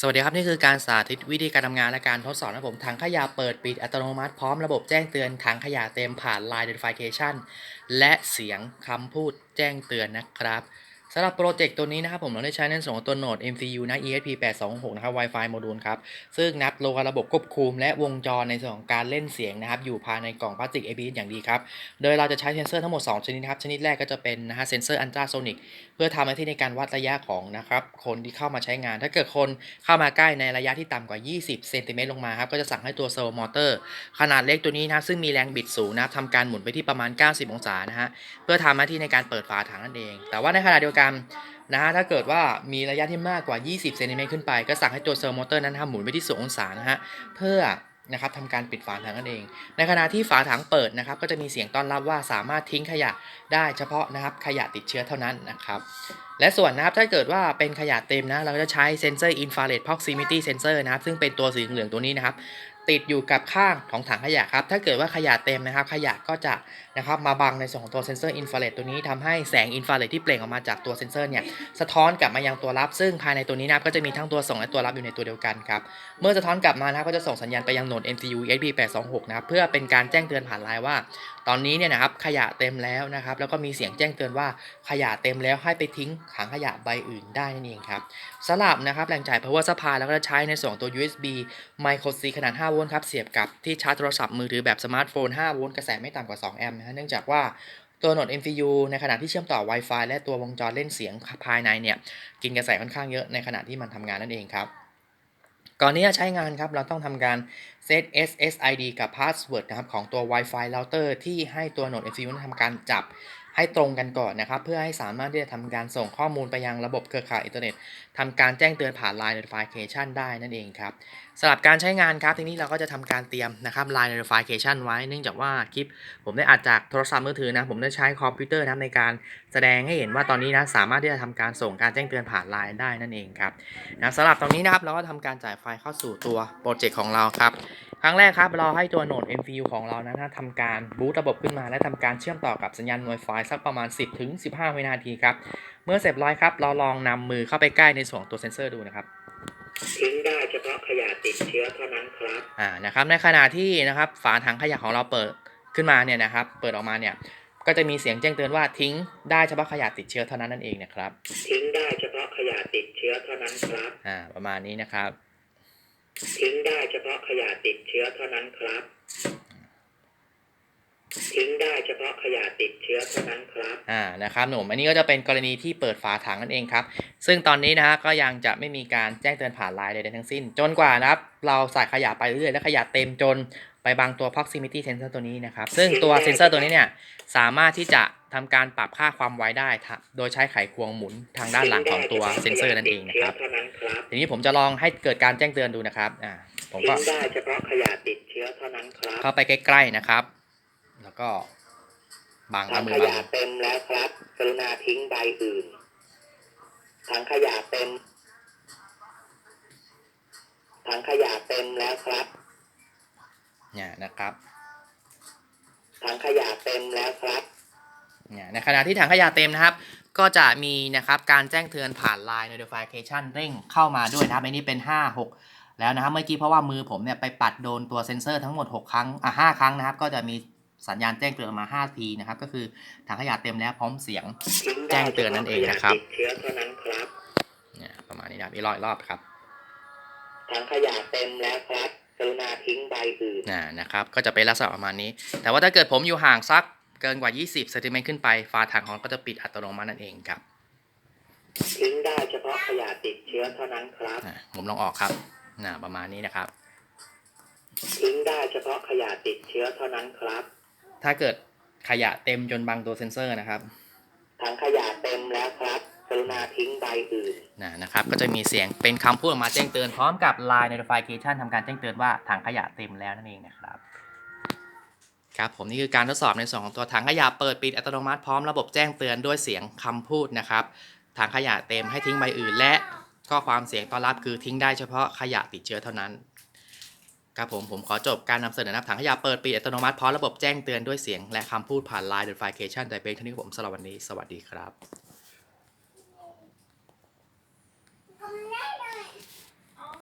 สวัสดีครับ นี่คือการสาธิตวิธีการทำงานและการทดสอบนะผมถังขยะเปิดปิดอัตโนมัติพร้อมระบบแจ้งเตือนถังขยะเต็มผ่าน Line Notification และเสียงคำพูดแจ้งเตือนนะครับ สำหรับโปรเจกต์ตัวนี้นะครับผมเราได้ใช้ในส่วนของตัวโหนด MCU นะ ESP8266 นะครับ Wi-Fi โมดูลครับ ซึ่งนับโลกระบบควบคุมและวงจรในส่วนของการเล่นเสียงนะครับ อยู่ภายในกล่องพลาสติก ABS อย่างดีครับ โดยเราจะใช้เซนเซอร์ทั้งหมด 2 ชนิดครับ ชนิดแรกก็จะเป็นนะฮะเซนเซอร์อันตราโซนิกเพื่อทำหน้าที่ในการวัดระยะของนะครับคนที่เข้ามาใช้งาน ถ้าเกิดคนเข้ามาใกล้ในระยะที่ต่ำกว่า 20เซนติเมตรลงมาครับก็จะสั่งให้ตัวเซอร์มอเตอร์ขนาดเล็กตัวนี้นะซึ่งมีแรงบิดสูงนะครับทำการหมุนไปที่ประมาณ 90 องศานะฮะเพื่อทำหน้าที่ในการเปิดฝาถังนั่นเอง แต่ว่าในขณะเดียวกันนะฮะถ้าเกิดว่ามีระยะที่มากกว่า 20เซนติเมตรขึ้นไป ก็สั่งให้ตัวเซอร์โมเตอร์นั้นทำหมุนไปที่0องศานะฮะเพื่อนะครับทำการปิดฝาถังนั่นเอง ในขณะที่ฝาถังเปิดนะครับ ก็จะมีเสียงต้อนรับว่าสามารถทิ้งขยะได้เฉพาะนะครับขยะติดเชื้อเท่านั้นนะครับ และส่วนนะครับถ้าเกิดว่าเป็นขยะเต็มนะ เราจะใช้เซนเซอร์อินฟราเรด proximity sensor นะครับ ซึ่งเป็นตัวสีเหลืองตัวนี้นะครับ ติดอยู่กับข้างของถังขยะครับ ถ้าเกิดว่าขยะเต็มนะครับ ขยะก็จะนะครับมาบังในส่วนของตัวเซนเซอร์อินฟราเรดตัวนี้ทำให้แสงอินฟราเรดที่เปล่งออกมาจากตัวเซนเซอร์เนี่ยสะท้อนกลับมายังตัวรับ ซึ่งภายในตัวนี้นะครับก็จะมีทั้งตัวส่งและตัวรับอยู่ในตัวเดียวกันครับ เมื่อสะท้อนกลับมานะครับก็จะส่งสัญญาณไปยังโหนด MCU USB 826นะครับเพื่อเป็นการแจ้งเตือนผ่านไลน์ว่า ตอนนี้เนี่ยนะครับขยะเต็มแล้วนะครับแล้วก็มีเสียงแจ้งเตือนว่าขยะเต็มแล้วให้ไปทิ้งถังขยะใบอื่นได้นั่นเองครับสลับนะครับแหล่งจ่าย power supply แล้วก็ใช้ในส่วนตัว USB micro C ขนาด5โวลต์ครับเสียบกับที่ชาร์จโทรศัพท์มือถือแบบสมาร์ทโฟน 5 โวลต์กระแสไม่ต่ำกว่า 2 แอมป์นะฮะเนื่องจากว่าตัวโหนด MCU ในขณะที่เชื่อมต่อ Wi-Fi และตัววงจรเล่นเสียงภายในเนี่ย กินกระแสค่อนข้างเยอะในขณะที่มันทำงานนั่นเองครับ ก่อนที่จะใช้งานครับ เราต้องทำการ set SSID กับ password นะครับของตัว Wi-Fi router ที่ให้ตัวโหนด MCU นั้นทำการจับ ให้ตรงกันก่อนนะครับ เพื่อให้สามารถที่จะทำการส่งข้อมูลไปยังระบบเครือข่ายอินเทอร์เน็ตทำการแจ้งเตือนผ่าน Line Notification ได้นั่นเองครับสำหรับการใช้งานครับทีนี้เราก็จะทำการเตรียมนะครับ Line Notification ไว้เนื่องจากว่าคลิป ผมได้อัดจากโทรศัพท์มือถือนะผมได้ใช้คอมพิวเตอร์นะในการแสดงให้เห็นว่าตอนนี้นะสามารถที่จะทำการส่งการแจ้งเตือนผ่าน Line ได้นั่นเองครับนะสำหรับตรงนี้นะครับเราก็ทำการจ่ายไฟล์เข้าสู่ตัวโปรเจกต์ของเราครับ ครั้งแรกครับเราให้ตัวโหนด MCU ของเรานะทำการบูตระบบขึ้นมา และทำการเชื่อมต่อกับสัญญาณ Wi-Fi สักประมาณ 10ถึง15 วินาทีครับ เมื่อเสร็จร้อยครับเราลองนำมือเข้าไปใกล้ในส่วนของตัวเซนเซอร์ดูนะครับทิ้งได้เฉพาะขยะติดเชื้อเท่านั้นครับอ่านะครับในขณะที่นะครับฝาถังขยะของเราเปิดขึ้นมาเนี่ยนะครับเปิดออกมาเนี่ยก็จะมีเสียงแจ้งเตือนว่าทิ้งได้เฉพาะขยะติดเชื้อเท่านั้นนั่นเองนะครับ ทิ้งได้เฉพาะขยะติดเชื้อเท่านั้นครับอ่าประมาณนี้นะครับ ทิ้งได้เฉพาะขยะติดเชื้อเท่านั้นครับ ทิ้งได้เฉพาะขยะติดเชื้อเท่านั้นครับอ่านะครับหนุ่มอันนี้ก็จะเป็นกรณีที่เปิดฝาถังนั่นเองครับ ซึ่งตอนนี้นะฮะก็ยังจะไม่มีการแจ้งเตือนผ่านไลน์ใดๆทั้งสิ้น จนกว่านะครับ เราใส่ขยะไปเรื่อยๆและขยะเต็มจนไปบางตัว proximity sensor ตัวนี้นะครับ ซึ่งตัวเซนเซอร์ตัวนี้เนี่ยสามารถที่จะ ทำการปรับค่าความไวได้ครับโดยใช้ไขควงหมุนทางด้านหลังของตัวเซนเซอร์นั่นเองนะครับทิ้งได้เฉพาะขยะติดเชื้อเท่านั้นครับทีนี้ผมจะลองให้เกิดการแจ้งเตือนดูนะครับอ่าผมทิ้ก็งได้เฉพาะขยะติดเชื้อเท่านั้นครับเข้าไปใกล้ๆนะครับ แล้วก็บางถัละงมืขอบางยะเต็มแล้วครับกรุณาทิ้งใบอื่นถังขยะเต็มถังขยะเต็มแล้วครับเนี่ยนะครับถังขยะเต็มแล้วครับ เนี่ยในขณะที่ถังขยะเต็มนะครับ ก็จะมีนะครับการแจ้งเตือนผ่าน Line Notification เร่งเข้ามาด้วยนะครับอันนี้เป็น 5 6 แล้วนะครับเมื่อกี้เพราะว่ามือผมเนี่ยไปปัดโดนตัวเซ็นเซอร์ทั้งหมด 6 ครั้งอะ5ครั้งนะครับ ก็จะมีสัญญาณแจ้งเตือนออกมา5ทีนะครับ ก็คือถังขยะเต็มแล้วพร้อมเสียงทิ้งแจ้ได้งเตือนนั่นเองนะครับติดเชื้อเท่านั้นครับเนี่ยประมาณนี้นะครับอีกร้อยรอบครับถังขยะเต็มแล้วครับกรุณาทิ้งใบอื่นอ่านะครับ ก็จะเป็นลักษณะประมาณนี้ แต่ว่าถ้าเกิดผมอยู่ห่างสัก เกินกว่า 20เซนติเมตรขึ้นไปฝาถังของเราก็จะปิดอัตโนมัตินั่นเองครับทิ้งได้เฉพาะขยะติดเชื้อเท่านั้นครับอ่าผมลองออกครับน่าประมาณนี้นะครับทิ้งได้เฉพาะขยะติดเชื้อเท่านั้นครับ ถ้าเกิดขยะเต็มจนบังตัวเซ็นเซอร์นะครับถังขยะเต็มแล้วครับกรุณาทิ้งใบอื่นนะนะครับ ก็จะมีเสียงเป็นคำพูดออกมาแจ้งเตือนพร้อมกับ Line Notification ทำการแจ้งเตือนว่าถังขยะเต็มแล้วนั่นเองนะครับ ครับผมนี่คือการทดสอบในส่วนของตัวถังขยะเปิดปิดอัตโนมัติพร้อมระบบแจ้งเตือนด้วยเสียงคำพูดนะครับถังขยะเต็มให้ทิ้งใบอื่น และก็ความเสียงต้อนรับคือทิ้งได้เฉพาะขยะติดเชื้อเท่านั้นครับผมผมขอจบการนำเสนอนับถังขยะเปิดปิดอัตโนมัติพร้อมระบบแจ้งเตือนด้วยเสียง และคำพูดผ่าน Line Notification แต่เพียงเท่านี้ครับผมสำหรับวันนี้สวัสดีครับ